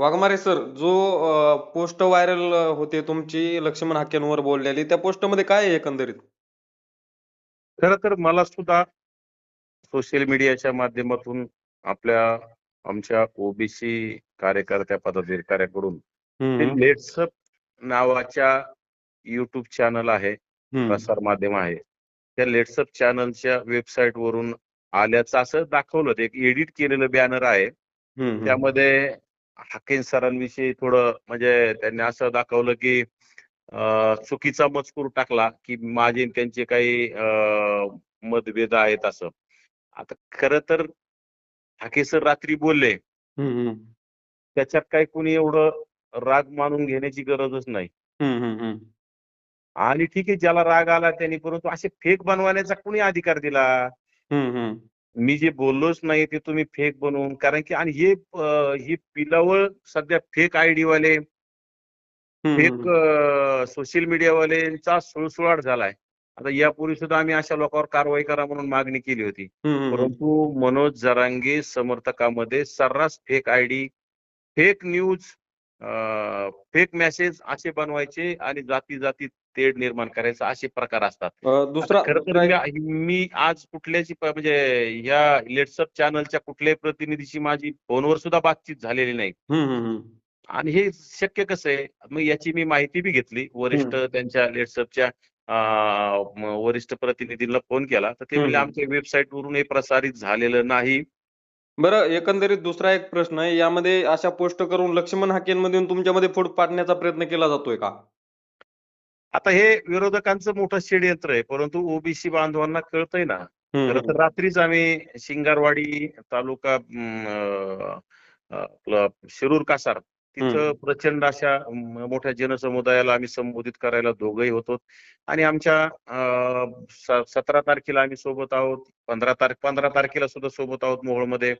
Waghmare sir जो post viral होते तुमची लक्ष्मण हाकेंवर बोललेली त्या पोस्टमध्ये काय आहे एकंदरीत? खरं तर मला सुद्धा सोशल मीडियाच्या माध्यमातून आपल्या आमच्या ओबीसी कार्यकर्त्या पदाधिकाऱ्याकडून लेट्सअप नावाच्या युट्यूब चॅनल आहे प्रसार माध्यम आहे. त्या लेट्सअप चॅनलच्या वेबसाईट वरून आल्याचं असं दाखवलं एक एडिट केलेलं बॅनर आहे. त्यामध्ये हाकेन सरांविषयी थोडं म्हणजे त्यांनी असं दाखवलं की चुकीचा मजकूर टाकला की माझे त्यांचे काही अं, मतभेद आहेत असं आता खरं तर हाके सर रात्री बोलले. त्याच्यात काही कुणी एवढं राग मानून घेण्याची गरजच नाही. आणि ठीक आहे ज्याला राग आला त्यांनी परंतु असे फेक बनवण्याचा कुणी अधिकार दिला. मी जे बोललोच नाही ते तुम्ही फेक बनवून कारण की आणि हे ही पिलावळ सध्या फेक आयडी वाले फेक. सोशल मीडियावाल्यांचा सुळसुळाट झालाय आता यापूर्वी सुद्धा आम्ही अशा लोकांवर कारवाई करा म्हणून मागणी केली होती. परंतु मनोज जरांगे समर्थकामध्ये सर्रास fake ID fake news fake message असे बनवायचे आणि जाती जाती तेढ निर्माण करायचा असे प्रकार असतात. दुसरा खरं तर मी आज कुठल्याची म्हणजे या लेट्सअप चॅनलच्या कुठल्याही प्रतिनिधीशी माझी फोनवर सुद्धा बातचीत झालेली नाही. आणि हे शक्य कसं आहे? मग याची मी माहिती बी घेतली. वरिष्ठ त्यांच्या लेट्सअपच्या वरिष्ठ प्रतिनिधींना फोन केला. तर ते म्हणजे. आमच्या वेबसाईट वरून हे प्रसारित झालेलं नाही. बरं एकंदरीत दुसरा एक प्रश्न आहे. यामध्ये अशा पोस्ट करून लक्ष्मण हाकेंमधून तुमच्यामध्ये फूट पाडण्याचा प्रयत्न केला जातोय का? आता हे विरोधकांचं मोठं षडयंत्र आहे परंतु ओबीसी बांधवांना कळतंय ना. खरं तर रात्रीच आम्ही शिंगारवाडी तालुका शिरूर कासार तिथं. प्रचंड अशा मोठ्या जनसमुदायाला आम्ही संबोधित करायला दोघंही होतो. आणि आमच्या सतरा तारखेला आम्ही सोबत आहोत पंधरा तारख पंधरा तारखेला सुद्धा सोबत आहोत मोहोळमध्ये.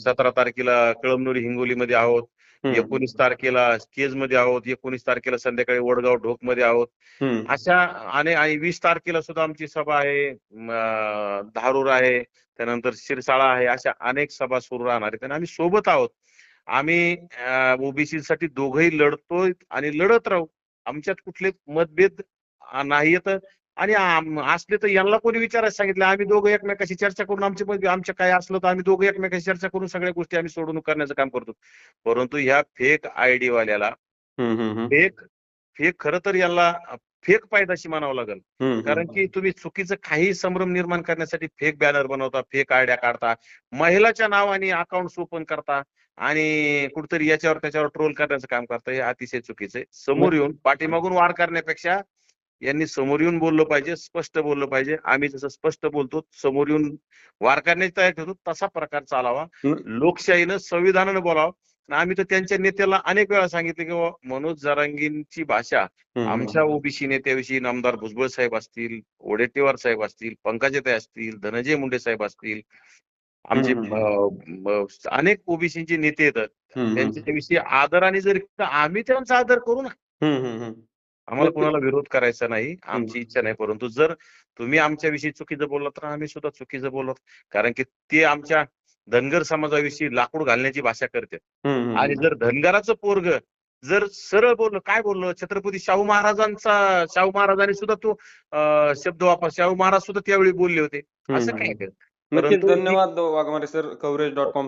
सतरा तारखेला कळमनुरी हिंगोलीमध्ये आहोत. एकोणीस तारखेला केजमध्ये आहोत एकोणीस तारखेला संध्याकाळी वडगाव ढोकमध्ये आहोत. अशा आणि वीस तारखेला सुद्धा आमची सभा आहे धारूर आहे त्यानंतर शिरसाळा आहे अशा अनेक सभा सुरू राहणार आहेत. आणि आम्ही सोबत आहोत. आम्ही ओबीसी साठी दोघंही लढतोय आणि लढत राहू. आमच्यात कुठले मतभेद नाही आणि असले तर यांना कोणी विचारायला सांगितलं? आम्ही दोघं एकमेकाशी चर्चा करून आमचे मध्ये आमच्या काय असलं तर आम्ही दोघं एकमेकाशी चर्चा करून सगळ्या गोष्टी आम्ही सोडवणूक करण्याचं काम करतो. परंतु ह्या फेक आयडी वाल्याला. फेक फेक खरं तर यांना फेक पायदाशी मानावं लागेल. कारण. की तुम्ही चुकीचं काही संभ्रम निर्माण करण्यासाठी फेक बॅनर बनवता फेक आयडिया काढता महिलाच्या नावाने अकाउंट ओपन करता आणि कुठतरी याच्यावर त्याच्यावर ट्रोल करण्याचं काम करता हे अतिशय चुकीचं आहे. समोर येऊन पाठीमागून वार करण्यापेक्षा यांनी समोर येऊन बोललं पाहिजे स्पष्ट बोललं पाहिजे. आम्ही जसं स्पष्ट बोलतो समोर येऊन वार करण्याची तयारी ठेवतो तसा प्रकार चालावा. लोकशाहीनं संविधानानं बोलावं. आम्ही तर त्यांच्या नेत्याला अनेक वेळा सांगितलं की मनोज जरांगींची भाषा आमच्या ओबीसी नेत्याविषयी नामदार भुजबळ साहेब असतील वडेट्टीवार साहेब असतील पंकजाताई असतील धनंजय मुंडे साहेब असतील आमचे अनेक ओबीसीचे नेते येतात. त्यांच्याविषयी आदराने जर आम्ही त्यांचा आदर करू ना. आम्हाला. कोणाला विरोध करायचा नाही आमची इच्छा नाही. परंतु जर तुम्ही आमच्याविषयी चुकीचं बोललात तर आम्ही सुद्धा चुकीचं बोलत कारण की ते आमच्या धनगर समाजाविषयी लाकूड घालण्याची भाषा करते. आणि जर धनगराचं पोरग जर सरळ बोललं काय बोललं? छत्रपती शाहू महाराजांचा शाहू महाराजांनी सुद्धा तो शब्द वापर शाहू महाराज सुद्धा त्यावेळी बोलले होते. असं. काय धन्यवाद Waghmare sir. Coverage dot com